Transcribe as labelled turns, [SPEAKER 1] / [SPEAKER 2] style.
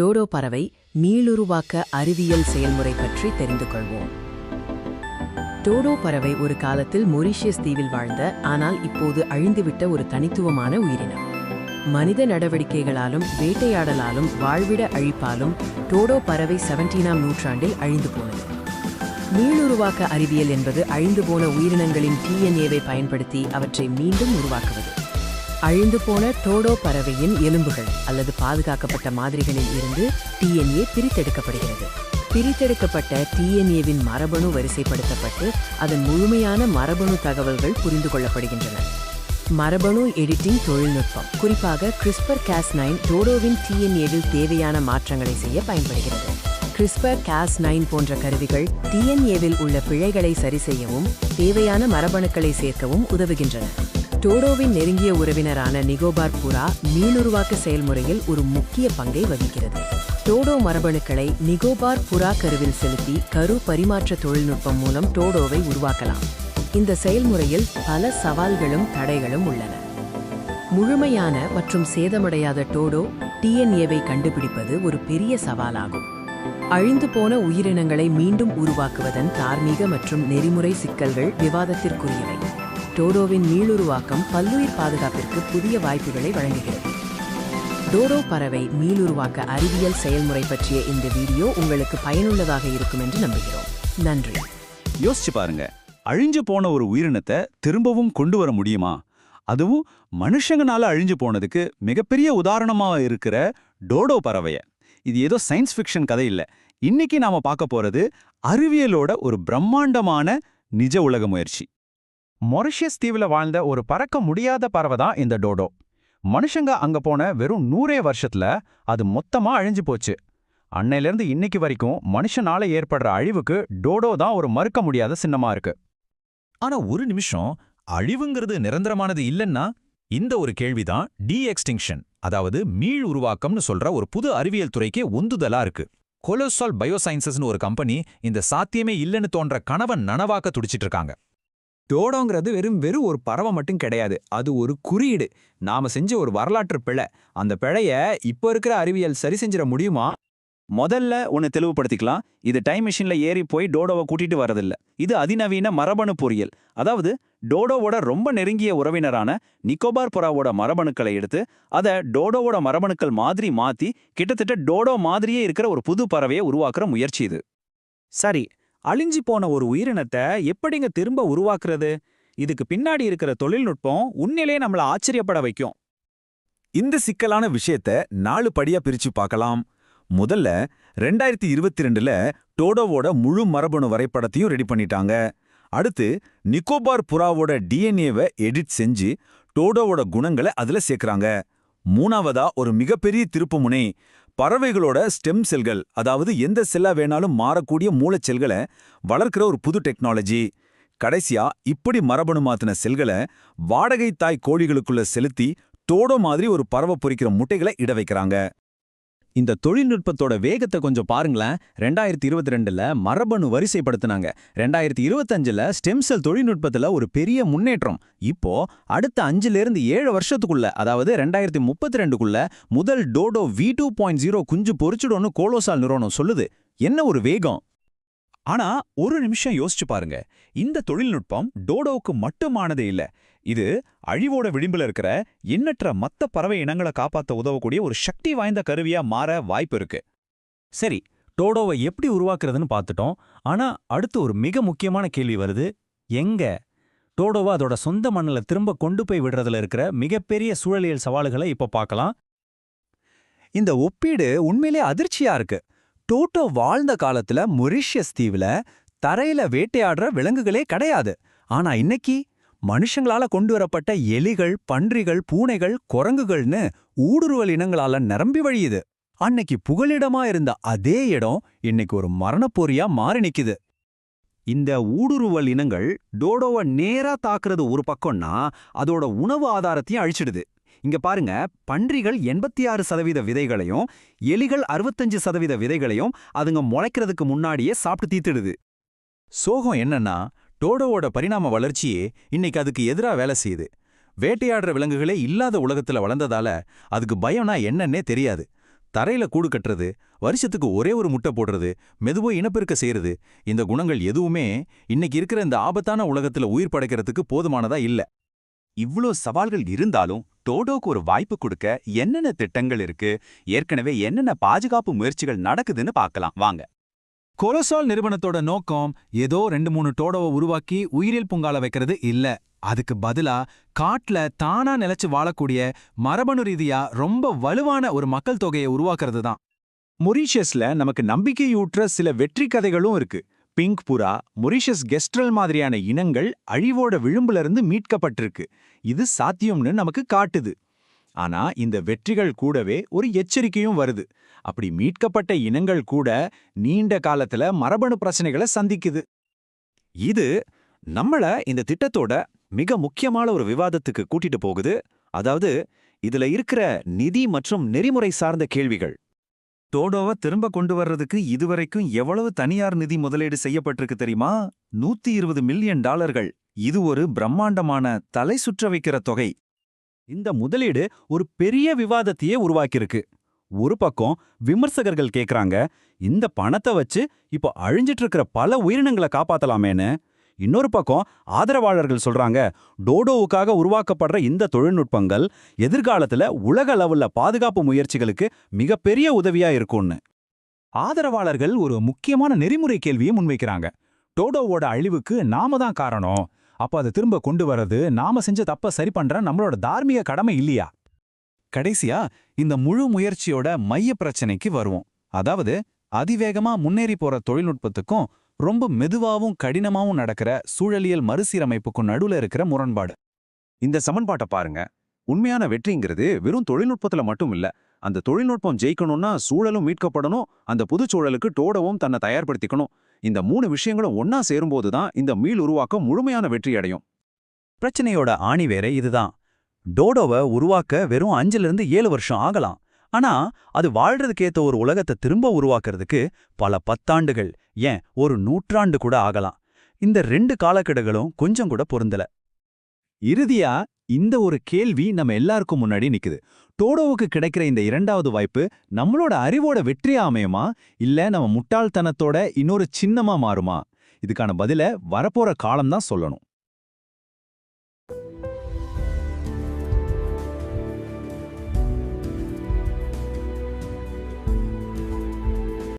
[SPEAKER 1] டோடோ பறவை மீளுருவாக்க அறிவியல் செயல்முறை பற்றி தெரிந்து கொள்வோம். டோடோ பறவை ஒரு காலத்தில் மொரிஷியஸ் தீவில் வாழ்ந்த ஆனால் இப்போது அழிந்துவிட்ட ஒரு தனித்துவமான உயிரினம். மனித நடவடிக்கைகளாலும் வேட்டையாடலாலும் வாழ்விட அழிப்பாலும் டோடோ பறவை செவன்டீனாம் நூற்றாண்டில் அழிந்து போனது. மீளுருவாக்க அறிவியல் என்பது அழிந்து போன உயிரினங்களின் டிஎன்ஏவை பயன்படுத்தி அவற்றை மீண்டும் உருவாக்குவது. அழிந்து போன டோடோ பறவையின் எலும்புகள் அல்லது பாதுகாக்கப்பட்ட மாதிரிகளில் இருந்து டிஎன்ஏ பிரித்தெடுக்கப்படுகிறது. பிரித்தெடுக்கப்பட்ட டிஎன்ஏவின் மரபணு வரிசைப்படுத்தப்பட்டு அதன் முழுமையான மரபணு தகவல்கள் புரிந்து கொள்ளப்படுகின்றன. மரபணு எடிட்டிங் தொழில்நுட்பம் குறிப்பாக கிறிஸ்பர் கேஸ் நைன் டோடோவின் டிஎன்ஏவில் தேவையான மாற்றங்களை செய்ய பயன்படுகிறது. கிறிஸ்பர் கேஸ் நைன் போன்ற கருவிகள் டிஎன்ஏவில் உள்ள பிழைகளை சரிசெய்யவும் தேவையான மரபணுக்களை சேர்க்கவும் உதவுகின்றன. டோடோவின் நெருங்கிய உறவினரான நிகோபார் புறா மீளுருவாக்க செயல்முறையில் ஒரு முக்கிய பங்கை வகிக்கிறது. டோடோ மரபணுக்களை நிகோபார் புறா கருவில் செலுத்தி கரு பரிமாற்ற தொழில்நுட்பம் மூலம் டோடோவை உருவாக்கலாம். இந்த செயல்முறையில் பல சவால்களும் தடைகளும் உள்ளன. முழுமையான மற்றும் சேதமடையாத டோடோ டிஎன்ஏவை கண்டுபிடிப்பது ஒரு பெரிய சவாலாகும். அழிந்து போன உயிரினங்களை மீண்டும் உருவாக்குவதன் தார்மீக மற்றும் நெறிமுறை சிக்கல்கள் விவாதத்திற்குரியவை. டோடோவின் மீளுருவாக்கம் பல்லுயிர் பாதுகாப்பிற்கு புதிய வாய்ப்புகளை வழங்குகிறது. டோடோ பறவை மீளுருவாக்க அறிவியல் செயல்முறை பற்றிய இந்த வீடியோ உங்களுக்கு பயனுள்ளதாக இருக்கும் என்று நம்புகிறோம். நன்றி.
[SPEAKER 2] யோசிச்சு பாருங்க. அழிஞ்சு போன ஒரு உயிரினத்தை திரும்பவும் கொண்டு வர முடியுமா? அதுவும் மனுஷங்கனால அழிஞ்சு போனதுக்கு மிகப்பெரிய உதாரணமா இருக்கிற டோடோ பறவைய. இது ஏதோ சயின்ஸ் ஃபிக்ஷன் கதை இல்ல. இன்னைக்கு நாம பார்க்க போறது அறிவியலோட ஒரு பிரம்மாண்டமான நிஜ உலக முயற்சி. மொரிஷியஸ் தீவுல வாழ்ந்த ஒரு பறக்க முடியாத பறவை தான் இந்த டோடோ. மனுஷங்க அங்க போன வெறும் நூறே வருஷத்துல அது மொத்தமா அழிஞ்சு போச்சு. அன்னையிலிருந்து இன்னைக்கு வரைக்கும் மனுஷனால ஏற்படுற அழிவுக்கு டோடோ தான் ஒரு மறுக்க முடியாத சின்னமா இருக்கு.
[SPEAKER 3] ஆனா ஒரு நிமிஷம் அழிவுங்கிறது நிரந்தரமானது இல்லைன்னா இந்த ஒரு கேள்விதான் டி எக்ஸ்டிங்ஷன் அதாவது மீள் உருவாக்கம்னு சொல்ற ஒரு புது அறிவியல் துறைக்கே உந்துதலா இருக்கு. கொலோசால் பயோசைன்சஸ்னு ஒரு கம்பெனி இந்த சாத்தியமே இல்லைன்னு தோன்ற கனவன் நனவாக்க துடிச்சிட்டு இருக்காங்க.
[SPEAKER 4] டோடோங்கிறது வெறும் வெறும் ஒரு பறவை மட்டும் கிடையாது. அது ஒரு குறியீடு. நாம செஞ்ச ஒரு வரலாற்று பிழை. அந்த பிழைய இப்போ இருக்கிற அறிவியல் சரி செஞ்சிட முடியுமா?
[SPEAKER 2] முதல்ல ஒன்னு தெளிவுபடுத்திக்கலாம். இது டைம் மிஷின்ல ஏறி போய் டோடோவை கூட்டிட்டு வரதில்ல இது அதிநவீன மரபணு பொறியியல். அதாவது டோடோவோட ரொம்ப நெருங்கிய உறவினரான நிக்கோபார் புறாவோட மரபணுக்களை எடுத்து அதை டோடோவோட மரபணுக்கள் மாதிரி மாத்தி கிட்டத்தட்ட டோடோ மாதிரியே இருக்கிற ஒரு புது பறவையை உருவாக்குற முயற்சி இது.
[SPEAKER 4] சரி அழிஞ்சு போன ஒரு உயிரினத்தை எப்படிங்க திரும்ப உருவாக்குறது? இதுக்கு பின்னாடி இருக்கிற தொழில்நுட்பம் உண்மையிலே நம்மள ஆச்சரியப்பட வைக்கும்.
[SPEAKER 5] இந்த சிக்கலான விஷயத்த நாலு படியா பிரிச்சு பார்க்கலாம். முதல்ல ரெண்டாயிரத்தி இருபத்தி ரெண்டுல டோடோவோட முழு மரபணு வரைபடத்தையும் ரெடி பண்ணிட்டாங்க. அடுத்து நிக்கோபார் புறாவோட டிஎன்ஏவை எடிட் செஞ்சு டோடோவோட குணங்களை அதுல சேர்க்கறாங்க. மூணாவதா ஒரு மிகப்பெரிய திருப்புமுனை பறவைகளோட ஸ்டெம் செல்கள் அதாவது எந்த செல்லா வேணாலும் மாறக்கூடிய மூளைச் செல்களை வளர்க்கிற ஒரு புது டெக்னாலஜி. கடைசியா இப்படி மரபணு மாத்தின செல்களை வாடகை தாய் கோழிகளுக்குள்ள செலுத்தி தோடோ மாதிரி ஒரு பறவை பொறிக்கிற முட்டைகளை இட வைக்கிறாங்க.
[SPEAKER 2] இந்த தொழில்நுட்பத்தோட வேகத்தை கொஞ்சம் பாருங்களேன். ரெண்டாயிரத்தி இருபத்தி ரெண்டுல மரபணு வரிசைப்படுத்தினாங்க. ரெண்டாயிரத்தி இருபத்தஞ்சுல ஸ்டெம் செல் தொழில்நுட்பத்துல ஒரு பெரிய முன்னேற்றம். இப்போ அடுத்த அஞ்சுல இருந்து ஏழு வருஷத்துக்குள்ள அதாவது ரெண்டாயிரத்தி முப்பத்தி ரெண்டுக்குள்ள முதல் dodo V two point zero குஞ்சு பொறிச்சிடும்னு கோலோசால் நிறுவனம் சொல்லுது. என்ன ஒரு வேகம்?
[SPEAKER 3] ஆனா ஒரு நிமிஷம் யோசிச்சு பாருங்க. இந்த தொழில்நுட்பம் டோடோவுக்கு மட்டுமானதே இல்ல. இது அழிவோட விளிம்புல இருக்கிற எண்ணற்ற மத்த பறவை இனங்களை காப்பாத்த உதவக்கூடிய ஒரு சக்தி வாய்ந்த கருவியா மாற வாய்ப்பு இருக்கு.
[SPEAKER 6] சரி டோடோவை எப்படி உருவாக்குறதுன்னு பார்த்துட்டோம் ஆனா அடுத்து ஒரு மிக முக்கியமான கேள்வி வருது. எங்க? டோடோவை அதோட சொந்த மண்ணில் திரும்ப கொண்டு போய் விடுறதுல இருக்கிற மிகப்பெரிய சூழலியல் சவால்களை இப்ப பார்க்கலாம்
[SPEAKER 4] இந்த ஒப்பீடு உண்மையிலே அதிர்ச்சியா இருக்கு. டோட்டோ வாழ்ந்த காலத்துல மொரிஷியஸ் தீவுல தரையில வேட்டையாடுற விலங்குகளே கிடையாது. ஆனா இன்னைக்கு மனுஷங்களால கொண்டு வரப்பட்ட எலிகள் பன்றிகள் பூனைகள் குரங்குகள்னு ஊடுருவல் இனங்களால நிரம்பி வழியுது. அன்னைக்கு புகலிடமா இருந்த அதே இடம் இன்னைக்கு ஒரு மரணப்போரியா மாறி நிக்குது.
[SPEAKER 5] இந்த ஊடுருவல் இனங்கள் டோடோவை நேரா தாக்குறது ஒரு பக்கம்னா அதோட உணவு ஆதாரத்தையும் அழிச்சிடுது. இங்க பாருங்க பன்றிகள் எண்பத்தி ஆறு சதவீத விதைகளையும் எலிகள் அறுபத்தஞ்சு சதவீத விதைகளையும் அதுங்க முளைக்கிறதுக்கு முன்னாடியே சாப்பிட்டு தீத்துடுது.
[SPEAKER 3] சோகம் என்னன்னா டோடோவோட பரிணாம வளர்ச்சியே இன்னைக்கு அதுக்கு எதிரா வேலை செய்யுது. வேட்டையாடுற விலங்குகளே இல்லாத உலகத்துல வளர்ந்ததால அதுக்கு பயம்னா என்னன்னே தெரியாது. தரையில கூடு கட்டுறது வருஷத்துக்கு ஒரே ஒரு முட்டை போடுறது மெதுவோ இனப்பெருக்க செய்யறது இந்த குணங்கள் எதுவுமே இன்னைக்கு இருக்கிற இந்த ஆபத்தான உலகத்துல உயிர் படைக்கிறதுக்கு போதுமானதா இல்ல.
[SPEAKER 2] இவ்ளோ சவால்கள் இருந்தாலும் டோடோக்கு ஒரு வாய்ப்பு கொடுக்க என்னென்ன திட்டங்கள் இருக்கு? ஏற்கனவே என்னென்ன பாதுகாப்பு முயற்சிகள் நடக்குதுன்னு பார்க்கலாம். வாங்க.
[SPEAKER 4] கொலசால் நிறுவனத்தோட நோக்கம் ஏதோ ரெண்டு மூணு டோடோவை உருவாக்கி உயிரியல் பூங்கால வைக்கிறது இல்ல. அதுக்கு பதிலா காட்டுல தானா நிலைச்சு வாழக்கூடிய மரபணு ரீதியா ரொம்ப வலுவான ஒரு மக்கள் தொகையை உருவாக்குறது தான்.
[SPEAKER 5] மொரீஷியஸ்ல நமக்கு நம்பிக்கையூற்ற சில வெற்றி கதைகளும் இருக்கு. பிங்க் புறா மொரிஷஸ் கெஸ்ட்ரல் மாதிரியான இனங்கள் அழிவோட விளிம்புல இருந்து மீட்கப்பட்டிருக்கு. இது சாத்தியம்னு நமக்கு காட்டுது. ஆனா இந்த வெற்றிகள் கூடவே ஒரு எச்சரிக்கையும் வருது. அப்படி மீட்கப்பட்ட இனங்கள் கூட நீண்ட காலத்துல மரபணு பிரச்சனைகளை சந்திக்குது. இது நம்மள இந்த திட்டத்தோட மிக முக்கியமான ஒரு விவாதத்துக்கு கூட்டிட்டு போகுது. அதாவது இதுல இருக்கிற நிதி மற்றும் நெறிமுறை சார்ந்த கேள்விகள். டோடோவை திரும்ப கொண்டு வர்றதுக்கு இதுவரைக்கும் எவ்வளவு தனியார் நிதி முதலீடு செய்யப்பட்டிருக்கு தெரியுமா? நூத்தி இருபது மில்லியன் டாலர்கள். இது ஒரு பிரம்மாண்டமான தலை சுற்ற வைக்கிற தொகை. இந்த முதலீடு ஒரு பெரிய விவாதத்தையே உருவாக்கியிருக்கு. ஒரு பக்கம் விமர்சகர்கள் கேக்குறாங்க இந்த பணத்தை வச்சு இப்போ அழிஞ்சிட்டு இருக்கிற பல உயிரினங்களை காப்பாத்தலாமேன்னு. இன்னொரு பக்கம் ஆதரவாளர்கள் சொல்றாங்க டோடோவுக்காக உருவாக்கப்படுற இந்த தொழில்நுட்பங்கள் எதிர்காலத்துல உலக லெவல்ல பாதுகாப்பு முயற்சிகளுக்கு மிகப்பெரிய உதவியா இருக்கும்னு. ஆதரவாளர்கள் ஒரு முக்கியமான நெறிமுறை கேள்வியை முன்வைக்கிறாங்க. டோடோவோட அழிவுக்கு நாம தான் காரணம். அப்ப அதை திரும்ப கொண்டு வர்றது நாம செஞ்ச தப்ப சரி பண்ற நம்மளோட தார்மீக கடமை இல்லையா? கடைசியா இந்த முழு முயற்சியோட மைய பிரச்சனைக்கு வருவோம். அதாவது அதிவேகமா முன்னேறி போற தொழில்நுட்பத்துக்கும் ரொம்ப மெதுவாவும் கடினமாவும் நடக்கிற சூழலியல் மறுசீரமைப்புக்கும் நடுவுல இருக்கிற முரண்பாடு. இந்த சமன்பாட்டை பாருங்க. உண்மையான வெற்றிங்கிறது வெறும் தொழில்நுட்பத்துல மட்டும் இல்ல. அந்த தொழில்நுட்பம் ஜெயிக்கணும்னா சூழலும் மீட்கப்படணும் அந்த புதுச் சூழலுக்கு டோடவும் தன்னை தயார்படுத்திக்கணும். இந்த மூணு விஷயங்களும் ஒன்னா சேரும்போது தான் இந்த மீள் உருவாக்கம் முழுமையான வெற்றி அடையும். பிரச்சனையோட ஆணி வேற இதுதான். டோடோவை உருவாக்க வெறும் அஞ்சுல இருந்து ஏழு வருஷம் ஆகலாம். ஆனா அது வாழ்றதுக்கேத்த ஒரு உலகத்தை திரும்ப உருவாக்குறதுக்கு பல பத்தாண்டுகள் ஏன் ஒரு நூற்றாண்டு கூட ஆகலாம். இந்த ரெண்டு காலக்கெடுகளும் கொஞ்சம் கூட பொருந்தல. இறுதியா இந்த ஒரு கேள்வி நம்ம எல்லாருக்கும் முன்னாடி நிக்குது. டோடோவுக்கு கிடைக்கிற இந்த இரண்டாவது வாய்ப்பு நம்மளோட அறிவோட வெற்றியா அமையுமா? இல்ல நம்ம முட்டாள்தனத்தோட இன்னொரு சின்னமா மாறுமா? இதுக்கான பதில வரப்போற காலம் தான் சொல்லணும்.